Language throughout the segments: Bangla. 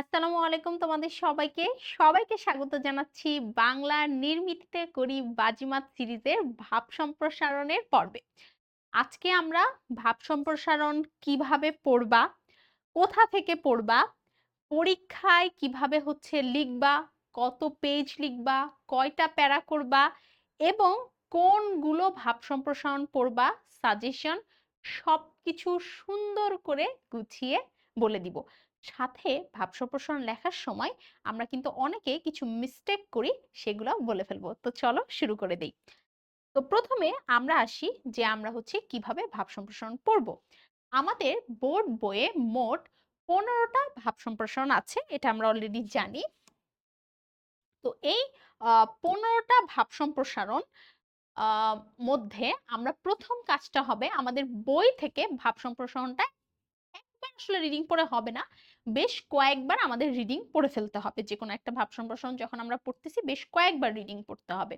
আসসালামু আলাইকুম তোমাদের সবাইকে। সবাইকে স্বাগত জানাচ্ছি বাংলার নির্মিতিতে করি বাজিমাত সিরিজের ভাব সম্প্রসারণের পর্বে। আজকে আমরা ভাব সম্প্রসারণ কীভাবে পড়বা, কোথা থেকে পড়বা, পরীক্ষায় কীভাবে হচ্ছে লিখবা, কত পেজ লিখবা, কয়টা প্যারা করবা এবং কোনগুলো ভাব সম্প্রসারণ পড়বা সাজেশন সবকিছু সুন্দর করে গুছিয়ে বলে দিব। সাথে ভাব সম্প্রসারণ লেখার সময় আমরা কিন্তু অনেকে কিছু মিস্টেক করি সেগুলো বলে ফেলব। তো চলো শুরু করে দেই। তো প্রথমে আমরা আসি যে আমরা হচ্ছে কীভাবে ভাব সম্প্রসারণ পড়ব। আমাদের বোর্ড বইয়ে মোট পনেরোটা ভাব সম্প্রসারণ আছে, এটা আমরা অলরেডি জানি। তো এই পনেরোটা ভাব সম্প্রসারণ মধ্যে আমরা প্রথম কাজটা হবে আমাদের বই থেকে ভাব সম্প্রসারণটা আসলে রিডিং পড়ে হবে না। বেশ কয়েকবার আমাদের রিডিং পড়ে ফেলতে হবে। যে কোনো একটা ভাব সম্প্রসারণ যখন আমরা পড়তেছি, বেশ কয়েকবার রিডিং পড়তে হবে।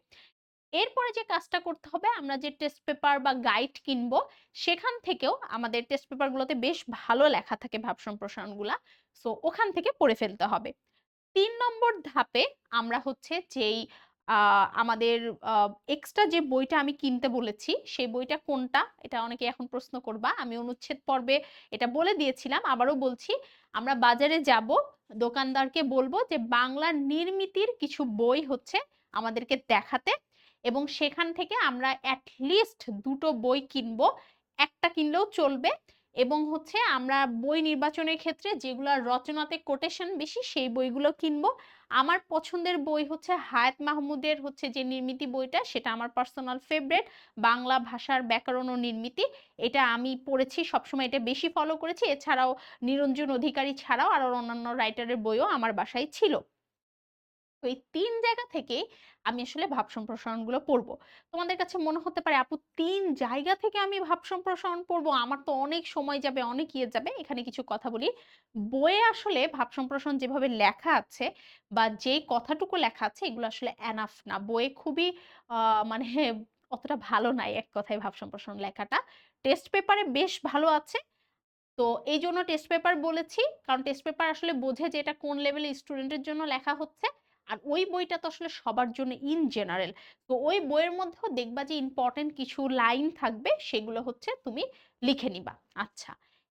এরপরে যে কাজটা করতে হবে, আমরা যে টেস্ট পেপার বা গাইড কিনবো, সেখান থেকেও আমাদের টেস্ট পেপারগুলোতে বেশ ভালো লেখা থাকে ভাব সম্প্রসারণগুলা সো ওখান থেকে পড়ে ফেলতে হবে। তিন নম্বর ধাপে আমরা হচ্ছে যেই আমাদের এক্সট্রা যে বইটা আমি কিনতে বলেছি, সেই বইটা কোনটা? এটা অনেকে এখন প্রশ্ন করবা। আমি অনুচ্ছেদ পর্বে এটা বলে দিয়েছিলাম। আবারও বলছি, আমরা বাজারে যাব, দোকানদারকে বলব যে বাংলা নির্মিতির কিছু বই হচ্ছে আমাদেরকে দেখাতে এবং সেখান থেকে আমরা অ্যাটলিস্ট দুটো বই কিনবো। একটা কিনলেও চলবে। এবং হচ্ছে আমরা বই নির্বাচনের ক্ষেত্রে যেগুলো রচনাতে কোটেশন বেশি, সেই বইগুলো কিনবো। আমার পছন্দের বই হচ্ছে হায়াত মাহমুদের হচ্ছে যে নির্মিতি বইটা, সেটা আমার পার্সোনাল ফেভারেট বাংলা ভাষার ব্যাকরণ ও নির্মিতি। এটা আমি পড়েছি, সবসময় এটা বেশি ফলো করেছি। এছাড়াও নিরঞ্জন অধিকারী ছাড়াও আরও অন্যান্য রাইটারের বইও আমার বাসায় ছিল। এই তিন জায়গা থেকে আমি আসলে ভাব সম্প্রসারণগুলো পড়ব। তোমাদের কাছে মনে হতে পারে, আপু, তিন জায়গা থেকে আমি ভাব সম্প্রসারণ পড়ব? আমার তো অনেক সময় যাবে, অনেক ইয়ে যাবে। এখানে কিছু কথা বলি। বইয়ে আসলে ভাব সম্প্রসারণ যেভাবে লেখা আছে বা যে কথাটুকু লেখা আছে, এগুলো আসলে এনাফ না। বইয়ে খুবই মানে অতটা ভালো নাই এক কথায় ভাব সম্প্রসারণ লেখাটা। টেস্ট পেপারে বেশ ভালো আছে। তো এই জন্য টেস্ট পেপার বলেছি। কারণ টেস্ট পেপার আসলে বোঝে যে এটা কোন লেভেলের স্টুডেন্টের জন্য লেখা হচ্ছে। আর ওই বইটা তো আসলে সবার জন্য ইন জেনারেল তো ওই বইয়ের মধ্যেও দেখবা যে ইম্পর্টেন্ট কিছু লাইন থাকবে, সেগুলো হচ্ছে তুমি লিখে নিবা। আচ্ছা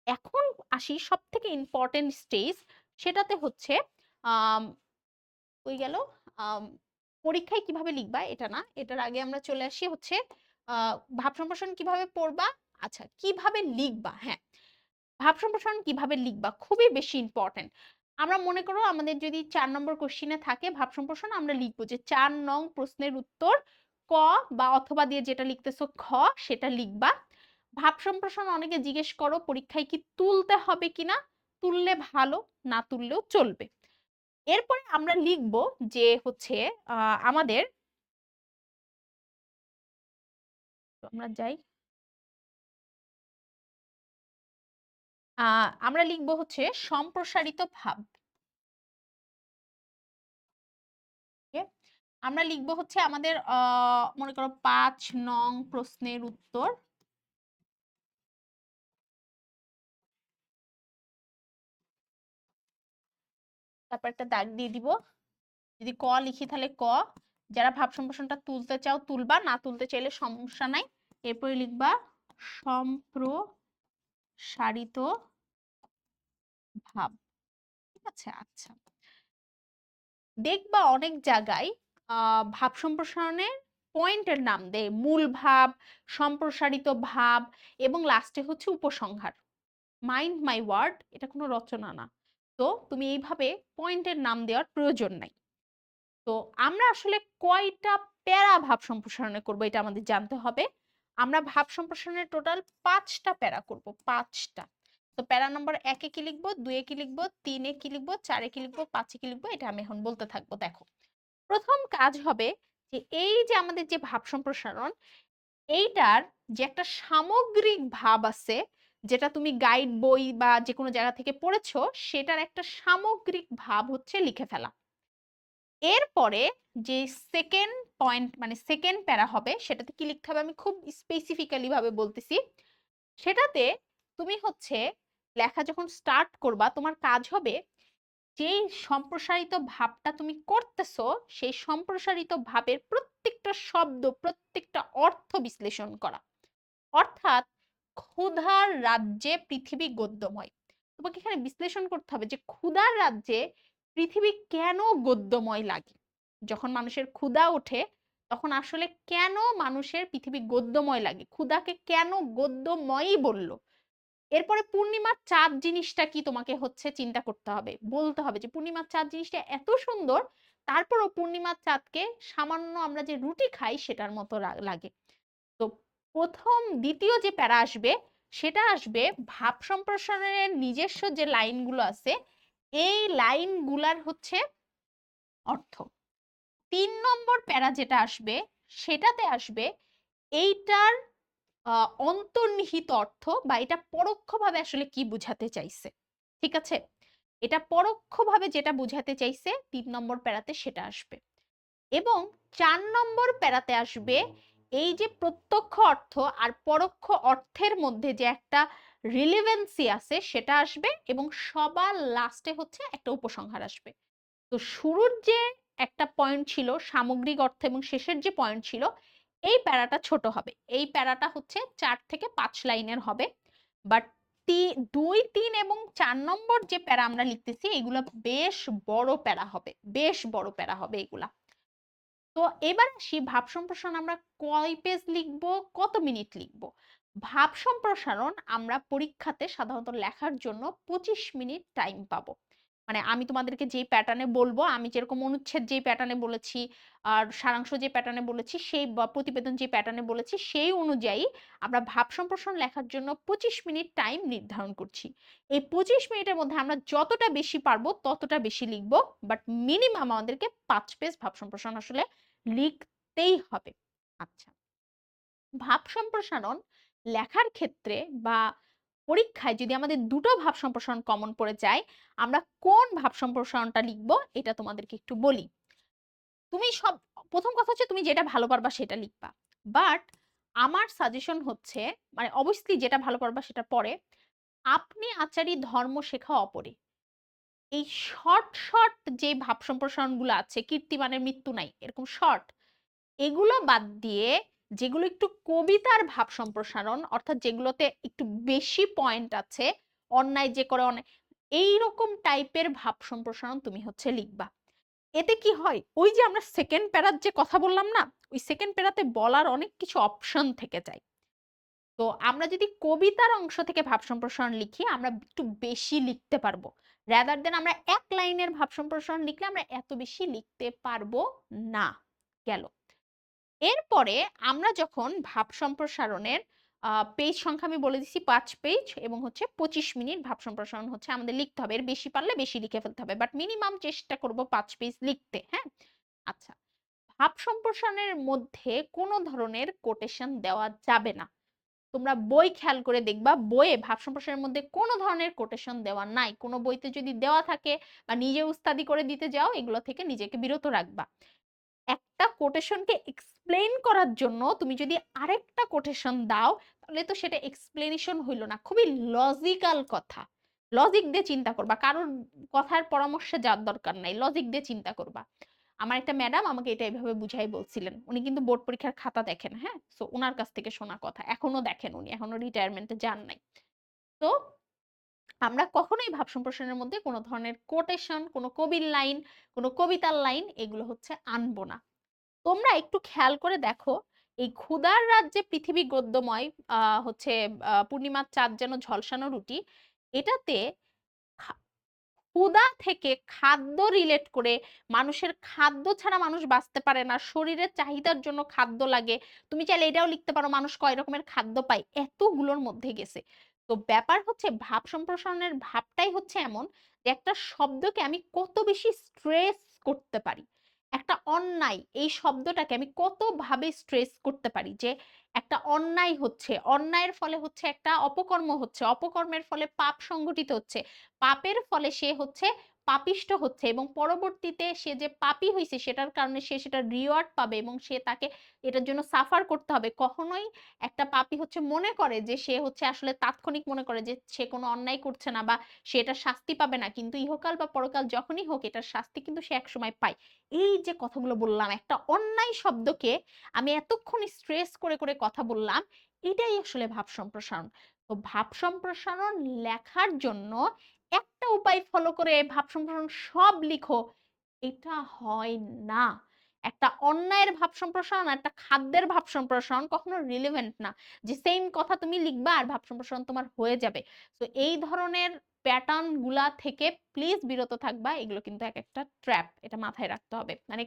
এখন আসি সব থেকে ইম্পর্টেন্ট স্টেজ সেটাতে হচ্ছে ওই গেল পরীক্ষায় কীভাবে লিখবা এটা না, এটার আগে আমরা চলে আসি হচ্ছে ভাব সম্প্রসারণ কীভাবে পড়বা? আচ্ছা কীভাবে লিখবা? হ্যাঁ ভাব সম্প্রসারণ কীভাবে লিখবা? খুবই বেশি ইম্পর্টেন্ট আমরা মনে করো আমাদের যদি চার নম্বর কোশ্চিনে থাকে ভাব সম্প্রসারণ, আমরা লিখব যে চার নং প্রশ্নের উত্তর ক বা অথবা দিয়ে যেটা লিখতেছো খ, সেটা লিখবা। ভাব সম্প্রসারণ অনেকে জিজ্ঞেস করো পরীক্ষায় কি তুলতে হবে কিনা? তুললে ভালো, না তুললেও চলবে। এরপরে আমরা লিখব যে হচ্ছে আমাদের আমরা যাই। আমরা লিখব হচ্ছে সম্প্রসারিত ভাব। আমরা লিখব হচ্ছে আমাদের মনে করো পাঁচ নং প্রশ্নের উত্তর। তারপর একটা দাগ দিয়ে দিব। যদি ক লিখি তাহলে ক। যারা ভাব সম্প্রসারণটা তুলতে চাও তুলবা, না তুলতে চাইলে সমস্যা নাই। এরপরে লিখবা সম্প্রসারিত ভাব। ঠিক আছে আচ্ছা। দেখবা অনেক জায়গায় ভাব সম্প্রসারণের পয়েন্টের নাম দেয়, মূল ভাব, সম্প্রসারিত ভাব এবং লাস্টে হচ্ছে উপসংহার। মাইন্ড মাই ওয়ার্ড এটা কোনো রচনা না। তো তুমি এইভাবে পয়েন্টের নাম দেওয়ার প্রয়োজন নাই। তো আমরা আসলে কয়টা প্যারা ভাব সম্প্রসারণে করব এটা আমাদের জানতে হবে। আমরা ভাব সম্প্রসারণের টোটাল পাঁচটা প্যারা করব, পাঁচটা। তো প্যারা নম্বর একে কি লিখব দুয়ে কি লিখব, তিনে কি লিখব, চারে কি লিখব, পাঁচে কি লিখব, এটা আমি এখন বলতে থাকব, দেখো। প্রথম কাজ হবে যে এই যে আমাদের যে ভাব সম্প্রসারণ, এইটার যে একটা সামগ্রিক ভাব আছে, যেটা তুমি গাইড বই বা যে কোনো জায়গা থেকে পড়েছো, সেটার একটা সামগ্রিক ভাব হচ্ছে লিখে ফেলা। এরপরে যে সেকেন্ড পয়েন্ট মানে সেকেন্ড প্যারা হবে, সেটাতে কি লিখতে হবে? আমি খুব স্পেসিফিক্যালি ভাবে বলতেছি। সেটাতে তুমি হচ্ছে লেখা যখন স্টার্ট করবা, তোমার কাজ হবে যেই সম্প্রসারিত ভাবটা তুমি করতেছো, সেই সম্প্রসারিত ভাবের প্রত্যেকটা শব্দ, প্রত্যেকটা অর্থ বিশ্লেষণ করা। অর্থাৎ ক্ষুধার রাজ্যে পৃথিবী গদ্যময়। তোমাকে এখানে বিশ্লেষণ করতে হবে যে ক্ষুধার রাজ্যে পৃথিবী কেন গদ্যময় লাগে? যখন মানুষের ক্ষুধা ওঠে, তখন আসলে কেন মানুষের পৃথিবী গদ্যময় লাগে? ক্ষুধাকে কেন গদ্যময়ই বলল? এরপরে পূর্ণিমার চাঁদ জিনিসটা কি তোমাকে হচ্ছে চিন্তা করতে হবে, বলতে হবে যে পূর্ণিমার চাঁদ জিনিসটা এত সুন্দর, তারপরও পূর্ণিমার চাঁদকে সামান্য আমরা যে রুটি খাই সেটার মতো লাগে। তো প্রথম, দ্বিতীয় যে প্যারা আসবে, সেটা আসবে ভাব সম্প্রসারণের নিজস্ব যে লাইনগুলো আছে, এই লাইনগুলার হচ্ছে তিন নম্বর প্যারা যেটা আসবে, সেটাতে আসবে এইটার অন্তর্নিহিত অর্থ বা এটা পরোক্ষভাবে আসলে কি বুঝাতে চাইছে, ঠিক আছে? এটা পরোক্ষভাবে যেটা বুঝাতে চাইছে তিন নম্বর প্যারাতে সেটা আসবে। এবং চার নম্বর প্যারাতে আসবে এই যে প্রত্যক্ষ অর্থ আর পরোক্ষ অর্থের মধ্যে যে একটা রিলিভেন্সি আছে সেটা আসবে এবং সবার লাস্টে হচ্ছে একটা উপসংহার আসবে। তো শুরুর যে একটা পয়েন্ট ছিল সামগ্রিক অর্থ এবং শেষের যে পয়েন্ট ছিল, এই প্যারাটা ছোট হবে। এই প্যারাটা হচ্ছে চার থেকে পাঁচ লাইনের হবে। বাট দুই, তিন এবং চার নম্বর যে প্যারা আমরা লিখতেছি, এগুলো বেশ বড় প্যারা হবে, বেশ বড় প্যারা হবে এগুলা। তো এবার আসি ভাব সম্প্রসারণ আমরা কয় পেজ লিখব, কত মিনিট লিখব? ভাব সম্প্রসারণ আমরা পরীক্ষাতে সাধারণত লেখার জন্য পঁচিশ মিনিট টাইম পাবো। মানে আমি তোমাদেরকে যেই প্যাটার্নে বলব, আমি যেরকম অনুচ্ছেদ যেই প্যাটার্নে বলেছি, আর সারাংশ যে প্যাটার্নে বলেছি, সেই প্রতিবেদন যে প্যাটার্নে বলেছি, সেই অনুযায়ী আমরা ভাব সম্প্রসারণ লেখার জন্য পঁচিশ মিনিট টাইম নির্ধারণ করছি। এই পঁচিশ মিনিটের মধ্যে আমরা যতটা বেশি পারব, ততটা বেশি লিখব বাট মিনিমাম আমাদেরকে পাঁচ পেজ ভাব সম্প্রসারণ আসলে লিখতেই হবে। আচ্ছা। ভাব সম্প্রসারণ লেখার ক্ষেত্রে বা পরীক্ষায় যদি আমাদের দুটো ভাব সম্প্রসারণ কমন পড়ে যায়, আমরা কোন ভাব সম্প্রসারণটা লিখব এটা তোমাদেরকে একটু বলি। তুমি সব, প্রথম কথা হচ্ছে তুমি যেটা ভালো পারবা সেটা লিখবা। বাট আমার সাজেশন হচ্ছে মানে অবশ্যই যেটা ভালো পারবা সেটা পরে, আপনি আচারি ধর্ম শেখা অপরে। এই শর্ট শর্ট যে ভাব সম্প্রসারণগুলো আছে, কীর্তিমানের মৃত্যু নাই, এরকম শর্ট এগুলো বাদ দিয়ে যেগুলো একটু কবিতার ভাব সম্প্রসারণ, অর্থাৎ যেগুলোতে একটু বেশি পয়েন্ট আছে, অন্যায় যে করে অন্যায় এইরকম টাইপের ভাব সম্প্রসারণ তুমি হচ্ছে লিখবা। এতে কি হয়? ওই যে আমরা সেকেন্ড প্যারার যে কথা বললাম না, ওই সেকেন্ড প্যারাতে বলার অনেক কিছু অপশন থেকে যায়। তো আমরা যদি কবিতার অংশ থেকে ভাব সম্প্রসারণ লিখি, আমরা একটু বেশি লিখতে পারব। র্যাদার দেন আমরা এক লাইনের ভাব সম্প্রসারণ লিখলে আমরা এত বেশি লিখতে পারব না, গেল। এরপরে আমরা যখন ভাব সম্প্রসারণের পেজ সংখ্যা আমি বলে দিচ্ছি পাঁচ পেজ এবং হচ্ছে পঁচিশ মিনিট ভাব সম্প্রসারণ হচ্ছে আমাদের লিখতে হবে। এর বেশি পারলে বেশি লিখে ফেলতে হবে। বাট মিনিমাম চেষ্টা করব পাঁচ পেজ লিখতে হ্যাঁ? আচ্ছা ভাব সম্প্রসারণের মধ্যে কোনো ধরনের কোটেশন দেওয়া যাবে না। তোমরা বই খেয়াল করে দেখবা, বইয়ে ভাব সম্প্রসারণের মধ্যে কোনো ধরনের কোটেশন দেওয়া নাই। কোনো বইতে যদি দেওয়া থাকে বা নিজে উস্তাদি করে দিতে যাও, এগুলো থেকে নিজেকে বিরত রাখবা। একটা কোটেশনকে এক্সপ্লেন করার জন্য তুমি যদি আরেকটা কোটেশন দাও, তাহলে তো সেটা এক্সপ্লেনেশন হইল না। খুবই লজিক্যাল কথা। লজিক দিয়ে চিন্তা করবা। কারোর কথার পরামর্শে যাওয়ার দরকার নাই। লজিক দিয়ে চিন্তা করবা। আমার একটা ম্যাডাম আমাকে এটা এইভাবে বুঝাই বলছিলেন। উনি কিন্তু বোর্ড পরীক্ষার খাতা দেখেন হ্যাঁ? সো ওনার কাছ থেকে শোনা কথা। এখনও দেখেন উনি। এখনও রিটায়ারমেন্টে যান নাই। তো আমরা কখনোই ভাব সম্প্রসারণের মধ্যে কোনো ধরনের কোটেশন কোনো কবির লাইন কোনো কবিতার লাইন এগুলো হচ্ছে আনব না। তোমরা একটু খেয়াল করে দেখো, এই ক্ষুদার রাজ্যে পৃথিবী গদ্যময় হচ্ছে পূর্ণিমার চাঁদ যেন ঝলসানো রুটি, এটাতে ক্ষুদা থেকে খাদ্য রিলেট করে মানুষের খাদ্য ছাড়া মানুষ বাঁচতে পারে না, শরীরের চাহিদার জন্য খাদ্য লাগে। তুমি চাইলে এটাও লিখতে পারো, মানুষ কয় রকমের খাদ্য পায়, এতগুলোর মধ্যে গেছে। তো ব্যাপার হচ্ছে ভাব সম্প্রসারণের ভাবটাই হচ্ছে এমন যে, একটা শব্দকে আমি কত বেশি স্ট্রেস করতে পারি। একটা অন্যায়, এই শব্দটাকে আমি কতভাবে স্ট্রেস করতে পারি যে, একটা অন্যায় হচ্ছে। অন্যায়ের ফলে হচ্ছে একটা অপকর্ম হচ্ছে। অপকর্মের ফলে পাপ সংগঠিত হচ্ছে। পাপের ফলে সে হচ্ছে পাপিষ্ট হচ্ছে এবং পরবর্তীতে সে যে পাপী হইছে সেটার কারণে সে সেটার রিওয়ার্ড পাবে এবং সে তাকে এটার জন্য সাফার করতে হবে। কখনোই একটা পাপী হচ্ছে মনে করে যে সে হচ্ছে আসলে তাৎক্ষণিক মনে করে যে সে কোনো অন্যায় করছে না বা সে এটার শাস্তি পাবে না। কিন্তু ইহকাল বা পরকাল যখনই হোক এটার শাস্তি কিন্তু সে একসময় পায়। এই যে কথাগুলো বললাম, একটা অন্যায় শব্দকে আমি এতক্ষণ স্ট্রেস করে করে কথা বললাম, এটাই আসলে ভাব সম্প্রসারণ তো ভাব সম্প্রসারণ লেখার জন্য একটা উপায় ফলো করে ভাব সম্প্রসারণ সব লিখো, এটা হয় না। একটা অন্যায়ের ভাব সম্প্রসারণ একটা খাদ্যের ভাব সম্প্রসারণ কখনো রিলেভেন্ট না। যে সেম কথা তুমি লিখবা আর ভাব সম্প্রসারণ তোমার হয়ে যাবে। তো এই ধরনের প্যাটার্নগুলা থেকে প্লিজ বিরত থাকবা, এগুলো কিন্তু এক একটা ট্র্যাপ এটা মাথায় রাখতে হবে। মানে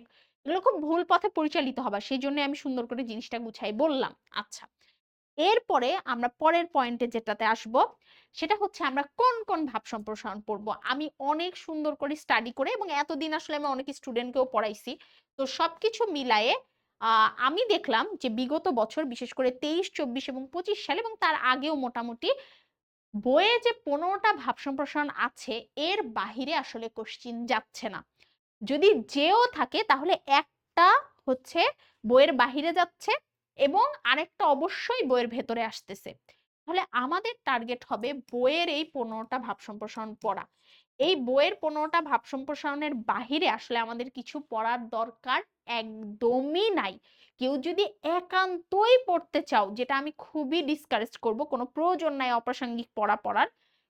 এগুলো খুব ভুল পথে পরিচালিত হবা, সেই জন্য আমি সুন্দর করে জিনিসটা গুছাই বললাম। আচ্ছা এরপরে আমরা পরের পয়েন্টে যেটাতে আসব, সেটা হচ্ছে আমরা কোন কোন ভাব সম্প্রসারণ পড়ব আমি অনেক সুন্দর করে স্টাডি করে এবং এতদিন আসলে আমি অনেক স্টুডেন্টকেও পড়াইছি। তো সবকিছু মিলায়ে আমি দেখলাম যে বিগত বছর বিশেষ করে তেইশ, চব্বিশ এবং পঁচিশ সাল এবং তার আগেও মোটামুটি বইয়ে যে পনেরোটা ভাব সম্প্রসারণ আছে, এর বাহিরে আসলে কোশ্চিন যাচ্ছে না। যদি যেও থাকে তাহলে একটা হচ্ছে বইয়ের বাহিরে যাচ্ছে এবং আরেকটা অবশ্যই বইয়ের ভেতরে আসতেছে। তাহলে আমাদের টার্গেট হবে বইয়ের এই পনেরোটা ভাব সম্প্রসারণ পড়া। এই বইয়ের পনেরোটা ভাব সম্প্রসারণের বাহিরে আসলে আমাদের কিছু পড়ার দরকার একদমই নাই। কেউ যদি একান্তই পড়তে চাও, যেটা আমি খুবই ডিসকারেজ করব, কোনো প্রয়োজন নাই অপ্রাসঙ্গিক পড়া পড়ার,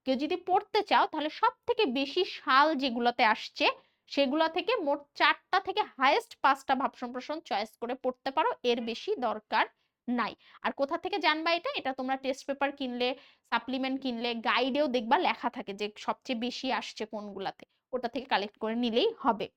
কেউ যদি পড়তে চাও, তাহলে সব থেকে বেশি সাল যেগুলোতে আসছে সেগুলো থেকে মোট চারটা থেকে হাইয়েস্ট পাঁচটা ভাব সম্প্রসারণ চয়েস করে পড়তে পারো, এর বেশি দরকার নাই। আর কোথা থেকে জানবা এটা? এটা তোমরা টেস্ট পেপার কিনলে সাপ্লিমেন্ট কিনলে গাইডেও দেখবা, লেখা থাকে যে সবচেয়ে বেশি আসছে কোনগুলাতে। ওটা থেকে কালেক্ট করে নিলেই হবে।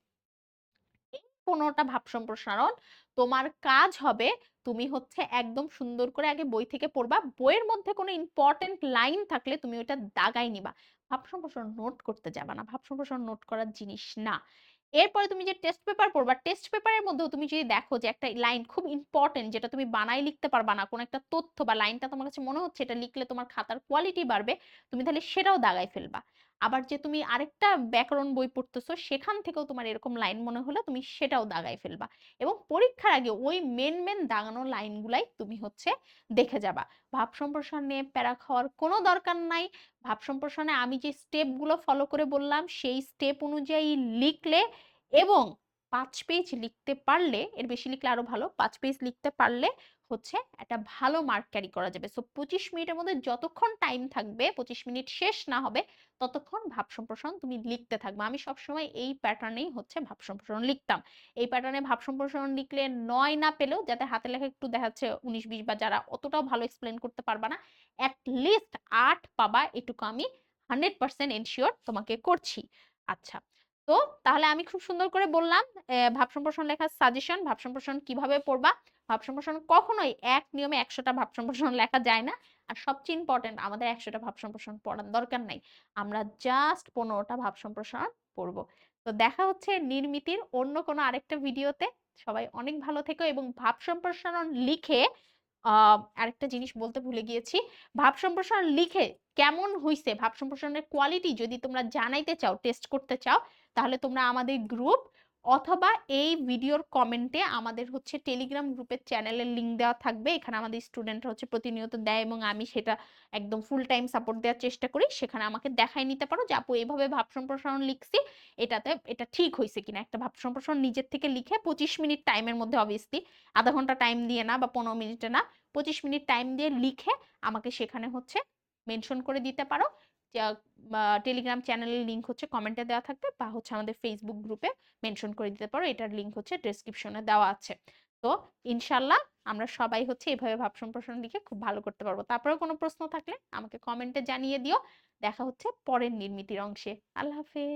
পনেরোটা ভাব সম্প্রসারণ তোমার কাজ হবে তুমি হচ্ছে একদম সুন্দর করে আগে বই থেকে পড়বা। বইয়ের মধ্যে কোনো ইম্পর্টেন্ট লাইন থাকলে তুমি ওটা দাগাই নিবা। ভাব সম্প্রসারণ নোট করতে যাবা না ভাব সম্প্রসারণ নোট করার জিনিস না। এরপরে তুমি যে টেস্ট পেপার পড়বা টেস্ট পেপারের মধ্যেও তুমি যদি দেখো যে একটা লাইন খুব ইম্পর্টেন্ট যেটা তুমি বানাই লিখতে পারবা না, কোনো একটা তথ্য বা লাইনটা তোমার কাছে মনে হচ্ছে, এটা লিখলে তোমার খাতার কোয়ালিটি বাড়বে, তুমি তাহলে সেটাও দাগায় ফেলবা। আবার যে তুমি আরেকটা ব্যাকরণ বই পড়তেছো, সেখান থেকেও তোমার এরকম লাইন মনে হলে তুমি সেটাও দাগাই ফেলবা। এবং পরীক্ষার আগে ওই মেন মেন দাগানো লাইনগুলাই তুমি হচ্ছে দেখে যাবা। ভাব সম্প্রসারণ নিয়ে প্যারা খাওয়ার কোনো দরকার নাই। ভাব সম্প্রসারণে আমি যে স্টেপগুলো ফলো করে বললাম, সেই স্টেপ অনুযায়ী লিখলে এবং পাঁচ পেজ লিখতে পারলে, এর বেশি লিখলে আরও ভালো, পাঁচ পেজ লিখতে পারলে হচ্ছে একটা ভালো মার্ক ক্যারি করা যাবে। সো পঁচিশ মিনিটের মধ্যে যতক্ষণ টাইম থাকবে, পঁচিশ মিনিট শেষ না হবে, ততক্ষণ ভাব সম্প্রসারণ তুমি লিখতে থাকবে। আমি সবসময় এই প্যাটার্নেই হচ্ছে ভাব সম্প্রসারণ লিখতাম। এই প্যাটার্নে ভাব সম্প্রসারণ লিখলে নয় না পেলেও যাতে হাতে লেখা একটু দেখা যাচ্ছে উনিশ, বিশ বা যারা অতটাও ভালো এক্সপ্লেন করতে পারবা না অ্যাট লিস্ট আট পাবা এটুকু আমি হান্ড্রেড পার্সেন্ট এনশিওর তোমাকে করছি। আচ্ছা তো তাহলে আমি খুব সুন্দর করে বললাম ভাব সম্প্রসারণ লেখার সাজেশন ভাব সম্প্রসারণ কীভাবে পড়বা ভাব সম্প্রসারণ কখনোই এক নিয়মে একশোটা ভাব সম্প্রসারণ লেখা যায় না। আর সবচেয়ে ইম্পর্টেন্ট আমাদের একশোটা ভাব সম্প্রসারণ পড়ার দরকার নাই। আমরা জাস্ট পনেরোটা ভাব সম্প্রসারণ পড়ব। তো দেখা হচ্ছে নির্মিতির অন্য কোনো আরেকটা ভিডিওতে। সবাই অনেক ভালো থেকো এবং ভাব সম্প্রসারণ লিখে আরেকটা জিনিস বলতে ভুলে গিয়েছি। ভাব সম্প্রসারণ লিখে কেমন হইছে? ভাব সম্প্রসারণের কোয়ালিটি যদি তোমরা জানাইতে চাও টেস্ট করতে চাও, তাহলে তোমরা আমাদের গ্রুপ অথবা এই ভিডিওর কমেন্টে আমাদের হচ্ছে টেলিগ্রাম গ্রুপের চ্যানেলের লিংক দেওয়া থাকবে। এখানে আমাদের স্টুডেন্টরা হচ্ছে প্রতিনিয়ত দেয় এবং আমি সেটা একদম ফুল টাইম সাপোর্ট দেওয়ার চেষ্টা করি। সেখানে আমাকে দেখাই নিতে পারো যে, আপু এইভাবে ভাব সম্প্রসারণ লিখছি, এটাতে এটা ঠিক হয়েছে কিনা? একটা ভাব সম্প্রসারণ নিজের থেকে লিখে পঁচিশ মিনিট টাইমের মধ্যে অবভিয়াসলি আধা ঘণ্টা টাইম দিয়ে না বা পনেরো মিনিটে না, পঁচিশ মিনিট টাইম দিয়ে লিখে আমাকে সেখানে হচ্ছে মেনশন করে দিতে পারো। টেলিগ্রাম চ্যানেলের লিঙ্ক হচ্ছে কমেন্টে দেওয়া থাকবে, বা হচ্ছে আমাদের ফেসবুক গ্রুপে মেনশন করে দিতে পারো, এটার লিঙ্ক হচ্ছে ডেসক্রিপশনে দেওয়া আছে। তো ইনশাল্লাহ আমরা সবাই হচ্ছে এভাবে ভাব সম্প্রসারণ লিখে খুব ভালো করতে পারব। তারপরেও কোনো প্রশ্ন থাকলে আমাকে কমেন্টে জানিয়ে দিও। দেখা হচ্ছে পরের নির্মিতির অংশে। আল্লাহ হাফেজ।